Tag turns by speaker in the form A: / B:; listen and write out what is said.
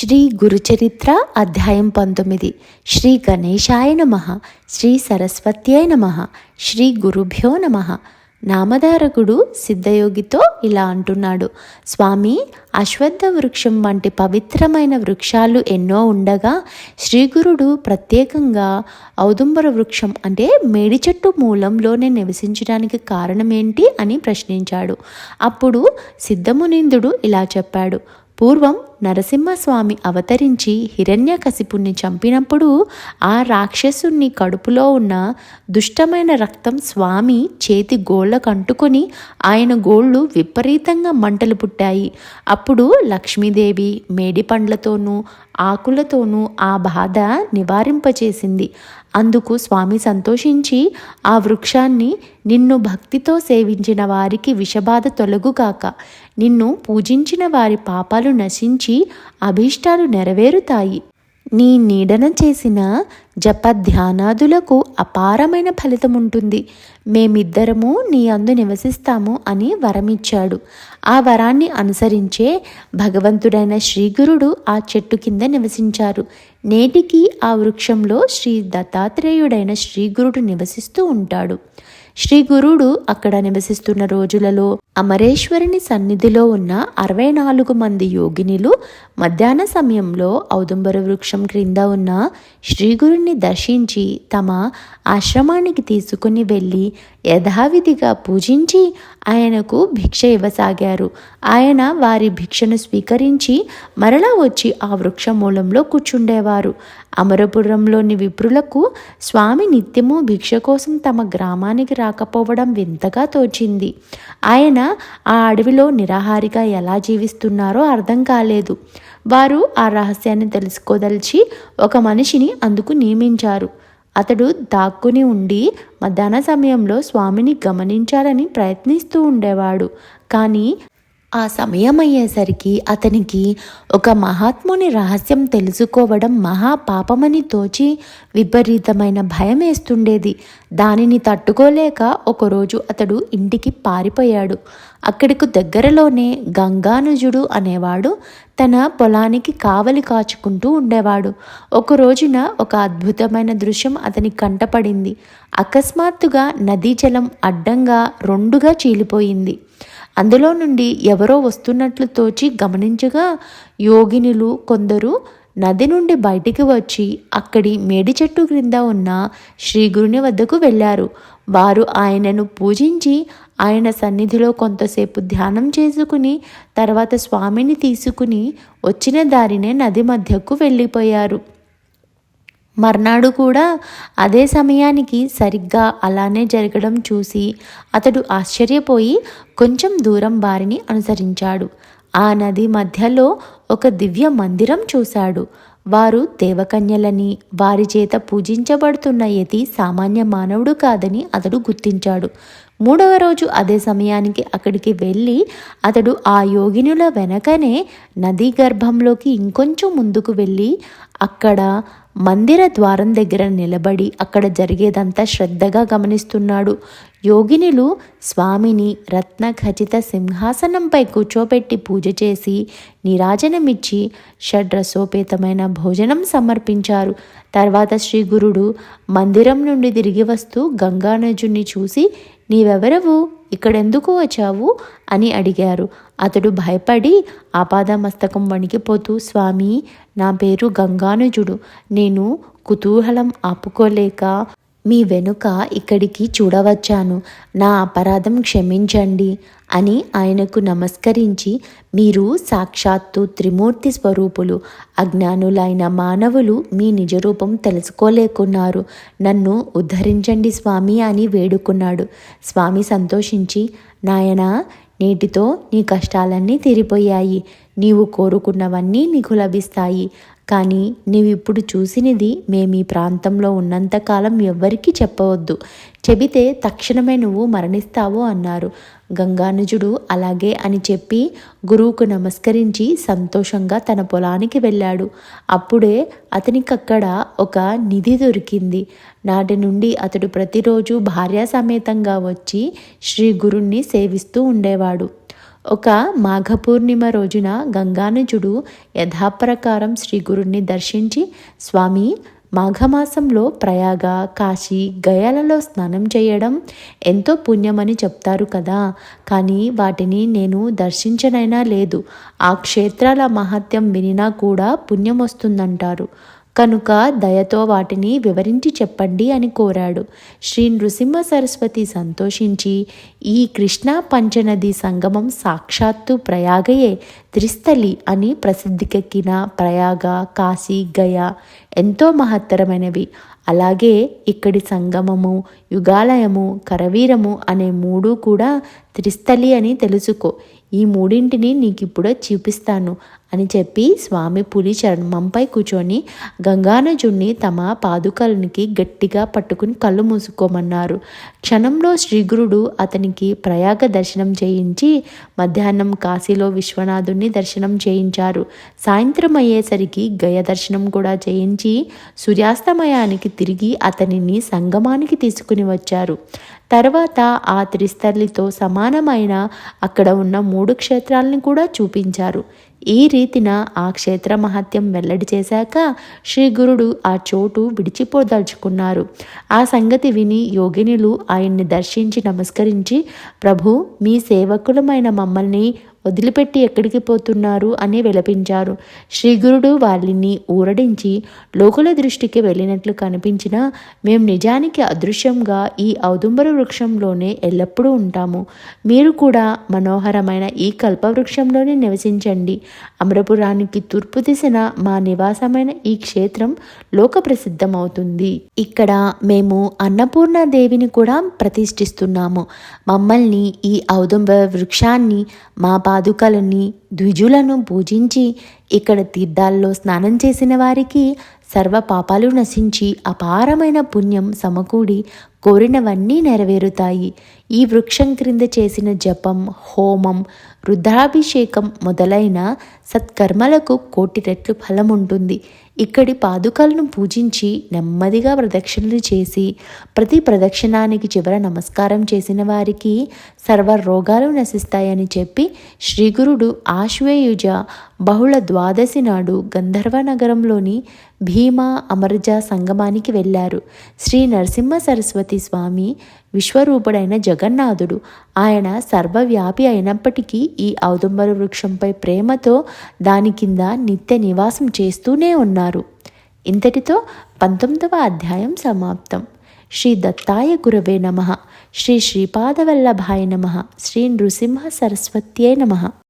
A: శ్రీ గురుచరిత్ర అధ్యాయం పంతొమ్మిది. శ్రీ గణేశాయ నమ. శ్రీ సరస్వత్యాయ నమ. శ్రీ గురుభ్యో నమ. నామధారకుడు సిద్ధయోగితో ఇలా అంటున్నాడు. స్వామి అశ్వత్థ వృక్షం వంటి పవిత్రమైన వృక్షాలు ఎన్నో ఉండగా శ్రీగురుడు ప్రత్యేకంగా ఔదుంబర వృక్షం అంటే మేడి చెట్టు మూలంలోనే నివసించడానికి కారణం ఏంటి అని ప్రశ్నించాడు. అప్పుడు సిద్ధమునిందుడు ఇలా చెప్పాడు. పూర్వం నరసింహస్వామి అవతరించి హిరణ్యకశిపుణ్ణి చంపినప్పుడు ఆ రాక్షసుని కడుపులో ఉన్న దుష్టమైన రక్తం స్వామి చేతి గోళ్ళకంటుకొని ఆయన గోళ్ళు విపరీతంగా మంటలు పుట్టాయి. అప్పుడు లక్ష్మీదేవి మేడి పండ్లతోనూ ఆకులతోనూ ఆ బాధ నివారింపచేసింది. అందుకు స్వామి సంతోషించి ఆ వృక్షాన్ని నిన్ను భక్తితో సేవించిన వారికి విషబాధ తొలగుగాక నిన్ను పూజించిన వారి పాపాలు నశించి అభీష్టాలు నెరవేరుతాయి. నీ నీడన చేసిన జప ధ్యానాదులకు అపారమైన ఫలితం ఉంటుంది. మేమిద్దరము నీ అందు నివసిస్తాము అని వరమిచ్చాడు. ఆ వరాన్ని అనుసరించే భగవంతుడైన శ్రీగురుడు ఆ చెట్టు కింద నివసించారు. నేటికి ఆ వృక్షంలో శ్రీ దత్తాత్రేయుడైన శ్రీగురుడు నివసిస్తూ ఉంటాడు. శ్రీ గురుడు అక్కడ నివసిస్తున్న రోజులలో అమరేశ్వరుని సన్నిధిలో ఉన్న అరవై నాలుగు మంది యోగినిలు మధ్యాహ్న సమయంలో ఔదుంబర వృక్షం క్రింద ఉన్న శ్రీగురుణ్ణి దర్శించి తమ ఆశ్రమానికి తీసుకుని వెళ్ళి యథావిధిగా పూజించి ఆయనకు భిక్ష ఇవ్వసాగారు. ఆయన వారి భిక్షను స్వీకరించి మరలా వచ్చి ఆ వృక్ష మూలంలో కూర్చుండేవారు. అమరపురంలోని విప్రులకు స్వామి నిత్యము భిక్ష కోసం తమ గ్రామానికి రాకపోవడం వింతగా తోచింది. ఆయన ఆ అడవిలో నిరాహారిగా ఎలా జీవిస్తున్నారో అర్థం కాలేదు. వారు ఆ రహస్యాన్ని తెలుసుకోదలిచి ఒక మనిషిని అందుకు నియమించారు. అతడు దాక్కుని ఉండి మధ్యాహ్న సమయంలో స్వామిని గమనించాలని ప్రయత్నిస్తూ ఉండేవాడు. కానీ ఆ సమయం అయ్యేసరికి అతనికి ఒక మహాత్ముని రహస్యం తెలుసుకోవడం మహా పాపమని తోచి విపరీతమైన భయం వేస్తుండేది దానిని తట్టుకోలేక ఒకరోజు అతడు ఇంటికి పారిపోయాడు. అక్కడికి దగ్గరలోనే గంగానుజుడు అనేవాడు తన పొలానికి కావలి కాచుకుంటూ ఉండేవాడు. ఒక రోజున ఒక అద్భుతమైన దృశ్యం అతని కంటపడింది. అకస్మాత్తుగా నదీ జలం అడ్డంగా రెండుగా చీలిపోయింది. అందులో నుండి ఎవరో వస్తున్నట్లు తోచి గమనించగా యోగినులు కొందరు నది నుండి బయటికి వచ్చి అక్కడి మేడి చెట్టు క్రింద ఉన్న శ్రీగురుని వద్దకు వెళ్ళారు. వారు ఆయనను పూజించి ఆయన సన్నిధిలో కొంతసేపు ధ్యానం చేసుకుని తర్వాత స్వామిని తీసుకుని వచ్చిన దారినే నది మధ్యకు వెళ్ళిపోయారు. మర్నాడు కూడా అదే సమయానికి సరిగ్గా అలానే జరగడం చూసి అతడు ఆశ్చర్యపోయి కొంచెం దూరం వారిని అనుసరించాడు. ఆ నది మధ్యలో ఒక దివ్య మందిరం చూశాడు. వారు దేవకన్యలని వారి చేత పూజించబడుతున్న యతి సామాన్య మానవుడు కాదని అతడు గుర్తించాడు. మూడవ రోజు అదే సమయానికి అక్కడికి వెళ్ళి అతడు ఆ యోగినుల వెనకనే నదీ గర్భంలోకి ఇంకొంచెం ముందుకు వెళ్ళి అక్కడ మందిర ద్వారం దగ్గర నిలబడి అక్కడ జరిగేదంతా శ్రద్ధగా గమనిస్తున్నాడు. యోగినులు స్వామిని రత్న ఖచిత సింహాసనంపై కూర్చోబెట్టి పూజ చేసి నిరాజనమిచ్చి షడ్రసోపేతమైన భోజనం సమర్పించారు. తర్వాత శ్రీ గురుడు మందిరం నుండి తిరిగి వస్తూ గంగానజుని చూసి నీవెవరవు? ఇక్కడెందుకు వచ్చావు? అని అడిగారు. అతడు భయపడి ఆపాదమస్తకం వణికిపోతూ స్వామి నా పేరు గంగానుజుడు. నేను కుతూహలం ఆపుకోలేక మీ వెనుక ఇక్కడికి చూడవచ్చాను. నా అపరాధం క్షమించండి అని ఆయనకు నమస్కరించి మీరు సాక్షాత్తు త్రిమూర్తి స్వరూపులు అజ్ఞానులైన మానవులు మీ నిజరూపం తెలుసుకోలేకున్నారు. నన్ను ఉద్ధరించండి స్వామి అని వేడుకున్నాడు. స్వామి సంతోషించి నాయనా నేటితో నీ కష్టాలన్నీ తీరిపోయాయి. నీవు కోరుకున్నవన్నీ నీకు లభిస్తాయి. కానీ నీవిప్పుడు చూసినది మేము ఈ ప్రాంతంలో ఉన్నంతకాలం ఎవ్వరికీ చెప్పవద్దు. చెబితే తక్షణమే నువ్వు మరణిస్తావు అన్నారు. గంగానుజుడు అలాగే అని చెప్పి గురువుకు నమస్కరించి సంతోషంగా తన పొలానికి వెళ్ళాడు. అప్పుడే అతనికక్కడ ఒక నిధి దొరికింది. నాటి నుండి అతడు ప్రతిరోజు భార్యా సమేతంగా వచ్చి శ్రీ గురుణ్ణి సేవిస్తూ ఉండేవాడు. ఒక మాఘపూర్ణిమ రోజున గంగానుజుడు యథాప్రకారం శ్రీ గురుణ్ణి దర్శించి స్వామి మాఘమాసంలో ప్రయాగ కాశీ గయాలలో స్నానం చేయడం ఎంతో పుణ్యమని చెప్తారు కదా. కానీ వాటిని నేను దర్శించనైనా లేదు. ఆ క్షేత్రాల మహత్యం వినినా కూడా పుణ్యం వస్తుందంటారు. కనుక దయతో వాటిని వివరించి చెప్పండి అని కోరాడు. శ్రీ నృసింహ సరస్వతి సంతోషించి ఈ కృష్ణా పంచనది సంగమం సాక్షాత్తు ప్రయాగయే త్రిస్థలి అని ప్రసిద్ధికెక్కిన ప్రయాగ కాశీ గయ ఎంతో మహత్తరమైనవి. అలాగే ఇక్కడి సంగమము యుగాలయము కరవీరము అనే మూడు కూడా త్రిస్థలి అని తెలుసుకో. ఈ మూడింటిని నీకు ఇప్పుడే చూపిస్తాను. అని చెప్పి స్వామి పులి చర్మంపై కూర్చొని గంగానజుణ్ణి తమ పాదుకలనికి గట్టిగా పట్టుకుని కళ్ళు మూసుకోమన్నారు. క్షణంలో శ్రీగురుడు అతనికి ప్రయాగ దర్శనం చేయించి మధ్యాహ్నం కాశీలో విశ్వనాథుణ్ణి దర్శనం చేయించారు. సాయంత్రం అయ్యేసరికి గయ దర్శనం కూడా చేయించి సూర్యాస్తమయానికి తిరిగి అతనిని సంగమానికి తీసుకుని వచ్చారు. తర్వాత ఆ త్రిస్థలితో సమానమైన అక్కడ ఉన్న మూడు క్షేత్రాలను కూడా చూపించారు. ఈ రీతిన ఆ క్షేత్ర మహత్యం వెల్లడి చేశాక శ్రీ గురుడు ఆ చోటు విడిచిపోదలుచుకున్నారు. ఆ సంగతి విని యోగినులు ఆయన్ని దర్శించి నమస్కరించి ప్రభు మీ సేవకులమైన మమ్మల్ని వదిలిపెట్టి ఎక్కడికి పోతున్నారు అని విలపించారు. శ్రీగురుడు వాళ్ళని ఊరడించి లోకుల దృష్టికి వెళ్ళినట్లు కనిపించినా మేము నిజానికి అదృశ్యంగా ఈ ఔదుంబర వృక్షంలోనే ఎల్లప్పుడూ ఉంటాము. మీరు కూడా మనోహరమైన ఈ కల్పవృక్షంలోనే నివసించండి. అమరపురానికి తూర్పు దిశన మా నివాసమైన ఈ క్షేత్రం లోక ప్రసిద్ధమవుతుంది. ఇక్కడ మేము అన్నపూర్ణ దేవిని కూడా ప్రతిష్ఠిస్తున్నాము. మమ్మల్ని ఈ ఔదుంబర వృక్షాన్ని మా పాదుకలని ద్విజులను పూజించి ఇక్కడ తీర్థాల్లో స్నానం చేసిన వారికి సర్వ పాపాలు నశించి అపారమైన పుణ్యం సమకూడి కోరినవన్నీ నెరవేరుతాయి. ఈ వృక్షం క్రింద చేసిన జపం హోమం రుద్రాభిషేకం మొదలైన సత్కర్మలకు కోటి రెట్లు ఫలం ఉంటుంది. ఇక్కడి పాదుకలను పూజించి నెమ్మదిగా ప్రదక్షిణలు చేసి ప్రతి ప్రదక్షిణానికి చివర నమస్కారం చేసిన వారికి సర్వ రోగాలు నశిస్తాయని చెప్పి శ్రీగురుడు ఆశ్వేయుజ బహుళ ద్వాదశి నాడు గంధర్వ నగరంలోని భీమా అమర్జ సంగమానికి వెళ్ళారు. శ్రీ నరసింహ సరస్వతి స్వామి విశ్వరూపుడైన జగన్నాథుడు ఆయన సర్వవ్యాపి అయినప్పటికీ ఈ ఔదంబర వృక్షంపై ప్రేమతో దాని కింద నిత్య నివాసం చేస్తూనే ఉన్నారు. ఇంతటితో పంతొమ్మిదవ అధ్యాయం సమాప్తం. శ్రీ దత్తాయ గురవే నమ. శ్రీ శ్రీపాదవల్లభాయ నమ. శ్రీ నృసింహ సరస్వత్యే నమ.